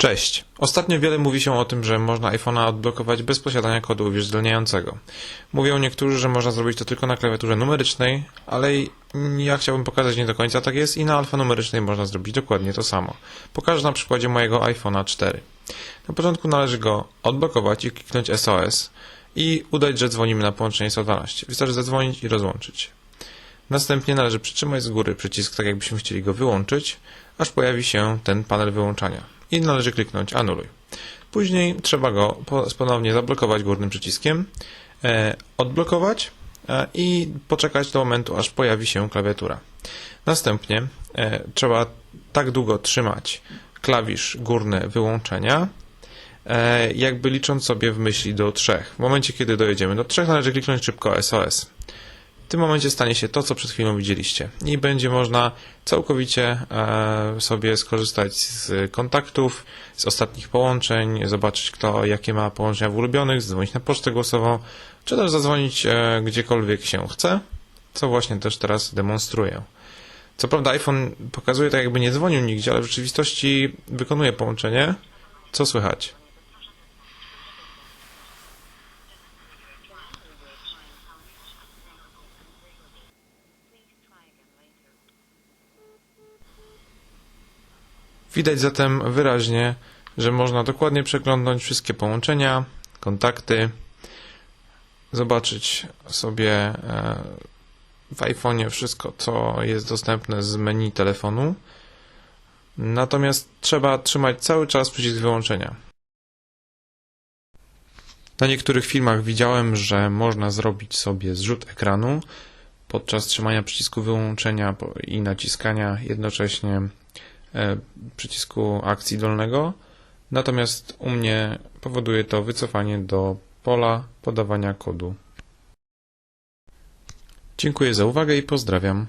Cześć. Ostatnio wiele mówi się o tym, że można iPhone'a odblokować bez posiadania kodu uwierzytelniającego. Mówią niektórzy, że można zrobić to tylko na klawiaturze numerycznej, ale ja chciałbym pokazać nie do końca tak jest i na alfanumerycznej można zrobić dokładnie to samo. Pokażę na przykładzie mojego iPhone'a 4. Na początku należy go odblokować i kliknąć SOS i udać, że dzwonimy na połączenie 112. Wystarczy zadzwonić i rozłączyć. Następnie należy przytrzymać z góry przycisk, tak jakbyśmy chcieli go wyłączyć, aż pojawi się ten panel wyłączania. I należy kliknąć anuluj. Później trzeba go po- ponownie zablokować górnym przyciskiem, e, odblokować e, i poczekać do momentu, aż pojawi się klawiatura. Następnie e, trzeba tak długo trzymać klawisz górny wyłączenia, jakby licząc sobie w myśli do trzech. W momencie, kiedy dojedziemy do trzech, należy kliknąć szybko SOS. Tym momencie stanie się to, co przed chwilą widzieliście i będzie można całkowicie e, sobie skorzystać z kontaktów, z ostatnich połączeń, zobaczyć kto jakie ma połączenia w ulubionych, zadzwonić na pocztę głosową, czy też zadzwonić e, gdziekolwiek się chce, co właśnie też teraz demonstruję. Co prawda iPhone pokazuje tak jakby nie dzwonił nigdzie, ale w rzeczywistości wykonuje połączenie. Co słychać? Widać zatem wyraźnie, że można dokładnie przeglądnąć wszystkie połączenia, kontakty, zobaczyć sobie e, w iPhone'ie wszystko, co jest dostępne z menu telefonu. Natomiast trzeba trzymać cały czas przycisk wyłączenia. Na niektórych filmach widziałem, że można zrobić sobie zrzut ekranu podczas trzymania przycisku wyłączenia i naciskania jednocześnie przycisku akcji dolnego. Natomiast u mnie powoduje to wycofanie do pola podawania kodu. Dziękuję za uwagę i pozdrawiam.